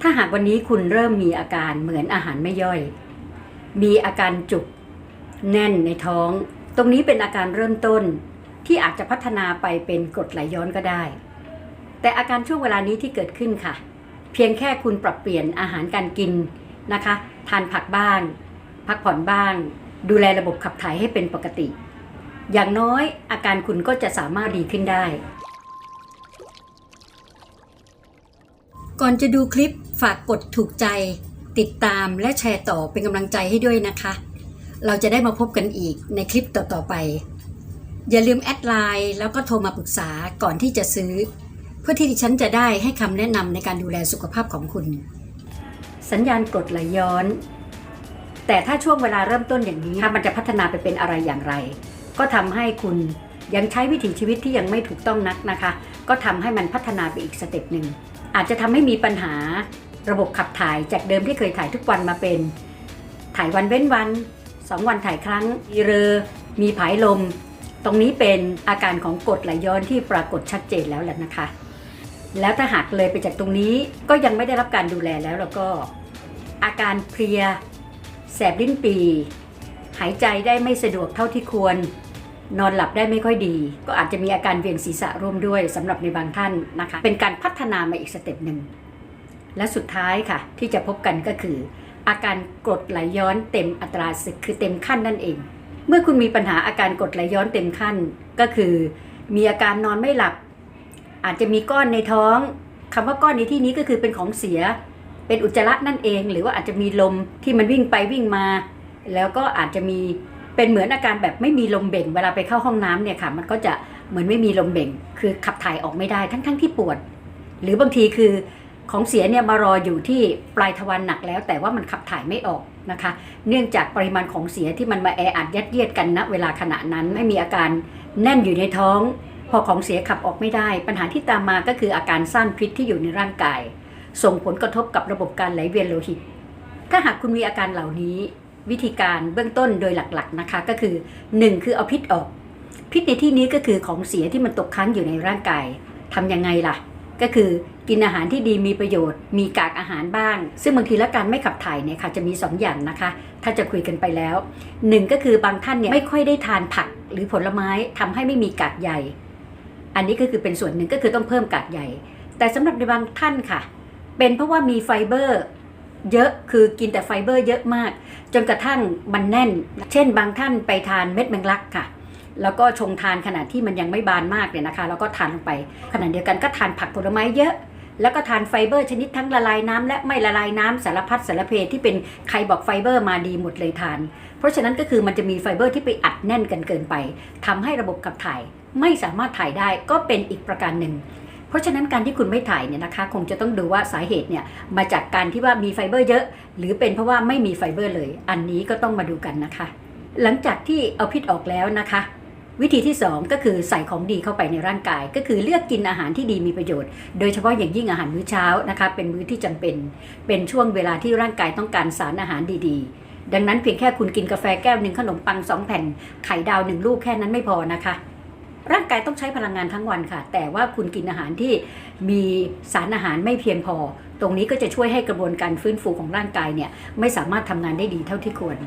ถ้าหากวันนี้คุณเริ่มมีอาการเหมือนอาหารไม่ย่อย มีอาการจุก แน่นในท้อง ตรงนี้เป็นอาการเริ่มต้นที่อาจจะพัฒนาไปเป็นกรดไหลย้อนก็ได้ แต่อาการช่วงเวลานี้ที่เกิดขึ้นค่ะ เพียงแค่คุณปรับเปลี่ยนอาหารการกินนะคะ ทานผักบ้าง พักผ่อนบ้าง ดูแลระบบขับถ่ายให้เป็นปกติ อย่างน้อยอาการคุณก็จะสามารถดีขึ้นได้ ก่อนจะดูคลิปฝากกดถูกใจ ติดตามและแชร์ต่อเป็นกำลังใจให้ด้วยนะคะ เราจะได้มาพบกันอีกในคลิปต่อๆไป อย่าลืมแอดไลน์แล้วก็โทรมาปรึกษาก่อนที่จะซื้อ เพื่อที่ดิฉันจะได้ให้คำแนะนำในการดูแลสุขภาพของคุณ สัญญาณกรดไหลย้อน แต่ถ้าช่วงเวลาเริ่มต้นอย่างนี้ถ้ามันจะพัฒนาไปเป็นอะไรอย่างไร ก็ทำให้คุณยังใช้วิถีชีวิตที่ยังไม่ถูกต้องนักนะคะ ก็ทำให้มันพัฒนาไปอีกสเต็ปหนึ่ง อาจจะทำให้มีปัญหาระบบขับถ่ายจากเดิมที่เคยถ่ายทุกวันมาเป็น ถ่ายวันเว้นวันสองวันถ่ายครั้งมีเรอมีผายลม ตรงนี้เป็นอาการของกรดไหลย้อนที่ปรากฏชัดเจนแล้วแหละนะคะ แล้วถ้าหากเลยไปจากตรงนี้ก็ยังไม่ได้รับการดูแลแล้วแล้วก็ อาการเพลีย แสบลิ้นปี หายใจได้ไม่สะดวกเท่าที่ควร นอนหลับได้ไม่ค่อยดี ก็อาจจะมีอาการเวียนศีรษะร่วมด้วยสำหรับในบางท่านนะคะ เป็นการพัฒนามาอีกสเต็ปหนึ่ง และสุดท้ายค่ะ ที่จะพบกันก็คือ อาการกรดไหลย้อนเต็มอัตราศึกคือเต็มขั้นนั่นเอง เมื่อคุณมีปัญหาอาการกรดไหลย้อนเต็มขั้นก็คือ มีอาการนอนไม่หลับ อาจจะมีก้อนในท้องคำว่าก้อนในที่นี้ก็คือเป็นของเสีย เป็นอุจจาระนั่นเอง หรือว่าอาจจะมีลมที่มันวิ่งไปวิ่งมา แล้วก็อาจจะมี เป็นเหมือนอาการแบบไม่มีลมเบ่ง เวลาไปเข้าห้องน้ำเนี่ยค่ะ มันก็จะเหมือนไม่มีลมเบ่ง คือขับถ่ายออกไม่ได้ทั้งๆทที่ปวด หรือบางทีคือของเสียเนี่ยมารออยู่ที่ปลายทวารหนักแล้ว แต่ว่ามันขับถ่ายไม่ออกนะคะ เนื่องจากปริมาณของเสียที่มันมาแออัดยัดเยียดกันณเวลาขณะนั้นไม่มีอาการแน่นอยู่ในท้อง พอของเสียขับออกไม่ได้ ปัญหาที่ตามมาก็คืออาการสร้างพิษที่อยู่ในร่างกาย ส่งผลกระทบกับระบบการไหลเวียนโลหิต ถ้าหากคุณมีอาการเหล่านี้ วิธีการเบื้องต้นโดยหลักๆนะคะก็คือ 1 คือเอาพิษออก พิษในที่นี้ก็คือของเสียที่มันตกค้างอยู่ในร่างกายทำยังไงล่ะ ก็คือกินอาหารที่ดีมีประโยชน์ มีกากอาหารบ้าง ซึ่งบางทีแล้วการไม่ขับถ่ายเนี่ยค่ะจะมี 2ออย่างนะคะ ถ้าจะคุยกันไปแล้ว 1 ก็คือบางท่านเนี่ยไม่ค่อยได้ทานผักหรือผลไม้ทำให้ไม่มีกากใยอันนี้ก็คือเป็นส่วนหนึ่งก็คือต้องเพิ่มกากใยแต่สำหรับในบางท่านค่ะ เป็นเพราะว่ามีไฟเบอร์ เยอะคือกินแต่ไฟเบอร์เยอะมาก จนกระทั่งมันแน่น เช่น บางท่านไปทานเม็ดแมงลักค่ะ แล้วก็ชงทานขณะที่มันยังไม่บานมากเนี่ยนะคะ แล้วก็ทานลงไปขณะเดียวกันก็ทานผักผลไม้เยอะ แล้วก็ทานไฟเบอร์ชนิดทั้งละลายน้ำและไม่ละลายน้ำสารพัดสารเพที่เป็นใครบอกไฟเบอร์มาดีหมดเลยทาน เพราะฉะนั้นก็คือมันจะมีไฟเบอร์ที่ไปอัดแน่นกันเกินไปทำให้ระบบขับถ่ายไม่สามารถถ่ายได้ก็เป็นอีกประการหนึ่ง เพราะฉะนั้นการที่คุณไม่ถ่ายเนี่ยนะคะ คงจะต้องดูว่าสาเหตุเนี่ยมาจากการที่ว่ามีไฟเบอร์เยอะ หรือเป็นเพราะว่าไม่มีไฟเบอร์เลย อันนี้ก็ต้องมาดูกันนะคะ หลังจากที่เอาพิษออกแล้วนะคะ วิธีที่ 2 ก็คือใส่ของดีเข้าไปในร่างกาย ก็คือเลือกกินอาหารที่ดีมีประโยชน์ โดยเฉพาะอย่างยิ่งอาหารมื้อเช้านะคะ เป็นมื้อที่จำเป็น เป็นช่วงเวลาที่ร่างกายต้องการสารอาหารดี ๆ ดังนั้นเพียงแค่คุณกินกาแฟแก้วหนึ่งขนมปังสองแผ่นไข่ดาวหนึ่งลูกแค่นั้นไม่พอนะคะ ร่างกายต้องใช้พลังงานทั้งวันค่ะ แต่ว่าคุณกินอาหารที่มีสารอาหารไม่เพียงพอ ตรงนี้ก็จะช่วยให้กระบวนการฟื้นฟูของร่างกายเนี่ยไม่สามารถทำงานได้ดีเท่าที่ควร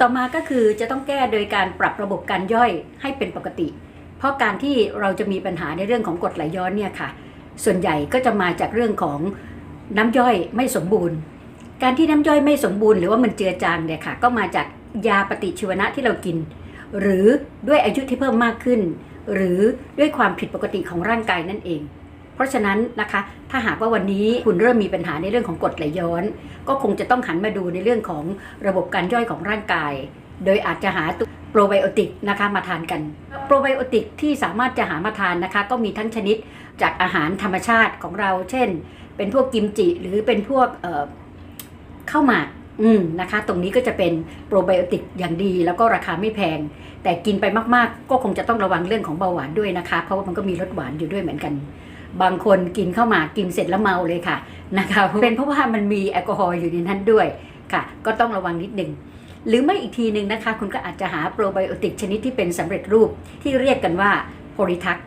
ต่อมาก็คือจะต้องแก้โดยการปรับระบบการย่อยให้เป็นปกติ เพราะการที่เราจะมีปัญหาในเรื่องของกรดไหลย้อนเนี่ยค่ะ ส่วนใหญ่ก็จะมาจากเรื่องของน้ำย่อยไม่สมบูรณ์ การที่น้ำย่อยไม่สมบูรณ์หรือว่ามันเจือจางเนี่ยค่ะ ก็มาจากยาปฏิชีวนะที่เรากิน หรือด้วยอายุที่เพิ่มมากขึ้น หรือด้วยความผิดปกติของร่างกายนั่นเอง เพราะฉะนั้นนะคะ ถ้าหากว่าวันนี้คุณเริ่มมีปัญหาในเรื่องของกรดไหลย้อน ก็คงจะต้องหันมาดูในเรื่องของระบบการย่อยของร่างกาย โดยอาจจะหาตัวโปรไบโอติกนะคะมาทานกัน โปรไบโอติกที่สามารถจะหามาทานนะคะ ก็มีทั้งชนิดจากอาหารธรรมชาติของเรา เช่น เป็นพวกกิมจิ หรือเป็นพวกข้าวหมาก อืมนะคะ ตรงนี้ก็จะเป็นโปรไบโอติกอย่างดีแล้วก็ราคาไม่แพง แต่กินไปมากๆ ก็คงจะต้องระวังเรื่องของเบาหวานด้วยนะคะ เพราะว่ามันก็มีรสหวานอยู่ด้วยเหมือนกัน บางคนกินเข้ามากินเสร็จแล้วเมาเลยค่ะนะคะเป็นเพราะว่ามันมีแอลกอฮอล์อยู่ในนั้นด้วยค่ะ ก็ต้องระวังนิดหนึ่งหรือไม่อีกทีหนึ่งนะคะ คุณก็อาจจะหาโปรไบโอติกชนิดที่เป็นสำเร็จรูปที่เรียกกันว่าโพลิทัก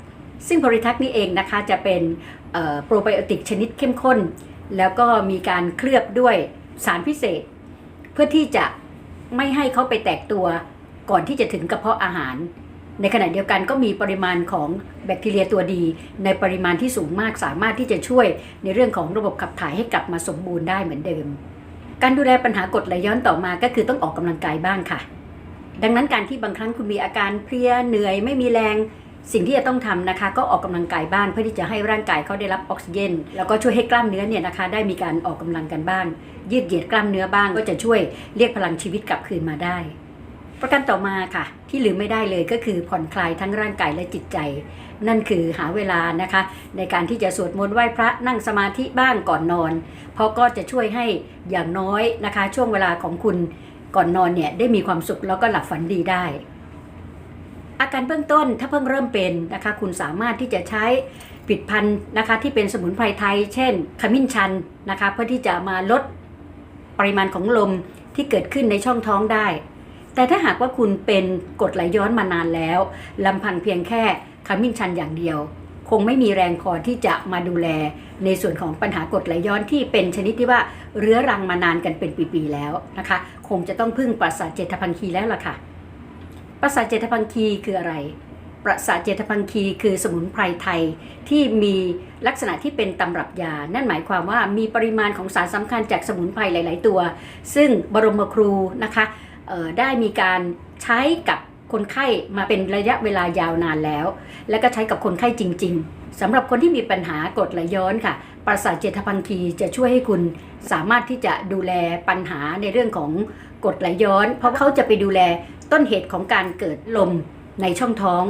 ซึ่งโพลิทักนี่เองนะคะจะเป็นโปรไบโอติกชนิดเข้มข้น แล้วก็มีการเคลือบด้วยสารพิเศษ พื่อที่จะไม่ให้เขาไปแตกตัวก่อนที่จะถึงกระเพาะอาหาร ในขณะเดียวกันก็มีปริมาณของแบคทีเรียตัวดี ในปริมาณที่สูงมากสามารถที่จะช่วยในเรื่องของระบบขับถ่ายให้กลับมาสมบูรณ์ได้เหมือนเดิม การดูแลปัญหากรดไหลย้อนต่อมาก็คือต้องออกกำลังกายบ้างค่ะ ดังนั้นการที่บางครั้งคุณมีอาการเพลียเหนื่อยไม่มีแรง สิ่งที่จะต้องทำนะคะก็ออกกำลังกายบ้างเพื่อที่จะให้ร่างกายเขาได้รับออกซิเจน แล้วก็ช่วยให้กล้ามเนื้อเนี่ยนะคะได้มีการออกกำลังกันบ้าง ยืดเหยียดกล้ามเนื้อบ้างก็จะช่วยเรียกพลังชีวิตกลับคืนมาได้ ประการต่อมาค่ะ ที่ลืมไม่ได้เลยก็คือผ่อนคลายทั้งร่างกายและจิตใจ นั่นคือหาเวลานะคะ ในการที่จะสวดมนต์ไหว้พระนั่งสมาธิบ้างก่อนนอน เพราะก็จะช่วยให้อย่างน้อยนะคะ ช่วงเวลาของคุณก่อนนอนเนี่ยได้มีความสุขแล้วก็หลับฝันดีได้ อาการเบื้องต้นถ้าเพิ่งเริ่มเป็นนะคะคุณสามารถที่จะใช้ผลิดพันธ์นะคะที่เป็นสมุนไพรไทย เช่นขมิ้นชันนะคะเพื่อที่จะมาลดปริมาณของลมที่เกิดขึ้นในช่องท้องได้ แต่ถ้าหากว่าคุณเป็นกดไหลย้อนมานานแล้วลำพังเพียงแค่ขมิ้นชันอย่างเดียว คงไม่มีแรงพอที่จะมาดูแล ในส่วนของปัญหากดไหลย้อนที่เป็นชนิดที่ว่าเรื้อรังมานานกันเป็นปีๆแล้วนะคะ คงจะต้องพึ่งปราสาทเจตพังคีแล้วล่ะค่ะ ปราสาทเจตพังคีคืออะไร ปราสาทเจตพังคีคือสมุนไพรไทยที่มีลักษณะที่เป็นตำรับยา นั่นหมายความว่ามีปริมาณของสารสำคัญจากสมุนไพรหลาย ๆ ตัว ซึ่งบรมครูนะคะได้มีการใช้กับคนไข้มาเป็นระยะเวลายาวนานแล้ว และก็ใช้กับคนไข้จริง ๆสำหรับคนที่มีปัญหากรดไหลย้อนค่ะ ปราสาทเจตพังคีจะช่วยให้คุณสามารถที่จะดูแลปัญหาในเรื่องของกรดไหลย้อน เพราะเขาจะไปดูแล ต้นเหตุของการเกิดลมในช่องท้อง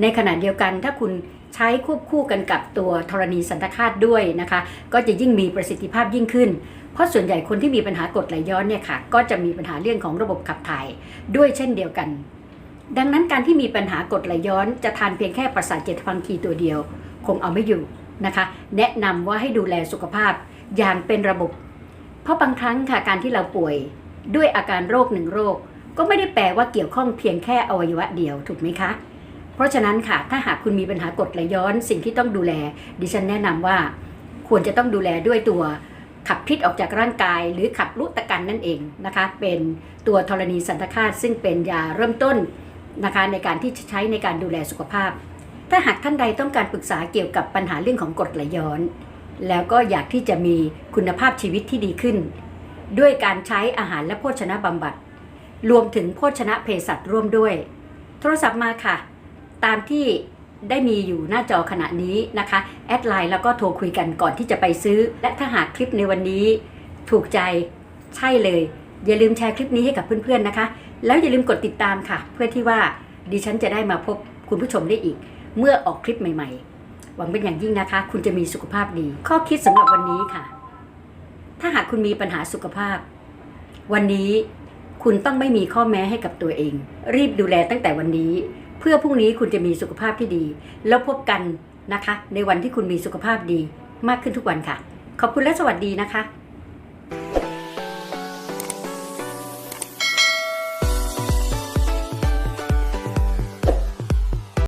ในขณะเดียวกันถ้าคุณใช้ควบคู่กันกับตัวธรณีสันตคาตด้วยนะคะ ก็จะยิ่งมีประสิทธิภาพยิ่งขึ้น เพราะส่วนใหญ่คนที่มีปัญหากรดไหลย้อนเนี่ยค่ะ ก็จะมีปัญหาเรื่องของระบบขับถ่ายด้วยเช่นเดียวกัน ดังนั้นการที่มีปัญหากรดไหลย้อน จะทานเพียงแค่ประสาทเจตพังคีตัวเดียว คงเอาไม่อยู่นะคะ แนะนำว่าให้ดูแลสุขภาพอย่างเป็นระบบ เพราะบางครั้งค่ะการที่เราป่วยด้วยอาการโรคหนึ่งโรค ก็ไม่ได้แปลว่าเกี่ยวข้องเพียงแค่อวัยวะเดียวถูกไหมคะ เพราะฉะนั้นค่ะ ถ้าหากคุณมีปัญหากรดไหลย้อนสิ่งที่ต้องดูแล ดิฉันแนะนำว่า ควรจะต้องดูแลด้วยตัวขับพิษออกจากร่างกาย หรือขับลุตะกันนั่นเองนะคะ เป็นตัวธรณีสันตคาตซึ่งเป็นยาเริ่มต้นนะคะในการที่จะใช้ในการดูแลสุขภาพ ถ้าหากท่านใดต้องการปรึกษาเกี่ยวกับปัญหาเรื่องของกรดไหลย้อน แล้วก็อยากที่จะมีคุณภาพชีวิตที่ดีขึ้น ด้วยการใช้อาหารและโภชนะบำบัด รวมถึงโภชนะเภสัชร่วมด้วย โทรศัพท์มาค่ะ ตามที่ได้มีอยู่หน้าจอขณะนี้นะคะ แอดไลน์แล้วก็โทรคุยกันก่อนที่จะไปซื้อ และถ้าหากคลิปในวันนี้ ถูกใจใช่เลย อย่าลืมแชร์คลิปนี้ให้กับเพื่อนๆนะคะ แล้วอย่าลืมกดติดตามค่ะ เพื่อที่ว่าดิฉันจะได้มาพบคุณผู้ชมได้อีก เมื่อออกคลิปใหม่ ๆ หวังเป็นอย่างยิ่งนะคะ คุณจะมีสุขภาพดี ข้อคิดสำหรับวันนี้ค่ะ ถ้าหากคุณมีปัญหาสุขภาพ วันนี้ คุณต้องไม่มีข้อแม้ให้กับตัวเอง รีบดูแลตั้งแต่วันนี้ เพื่อพรุ่งนี้คุณจะมีสุขภาพที่ดี แล้วพบกันนะคะ ในวันที่คุณมีสุขภาพดีมากขึ้นทุกวันค่ะ ขอบคุณและสวัสดีนะคะ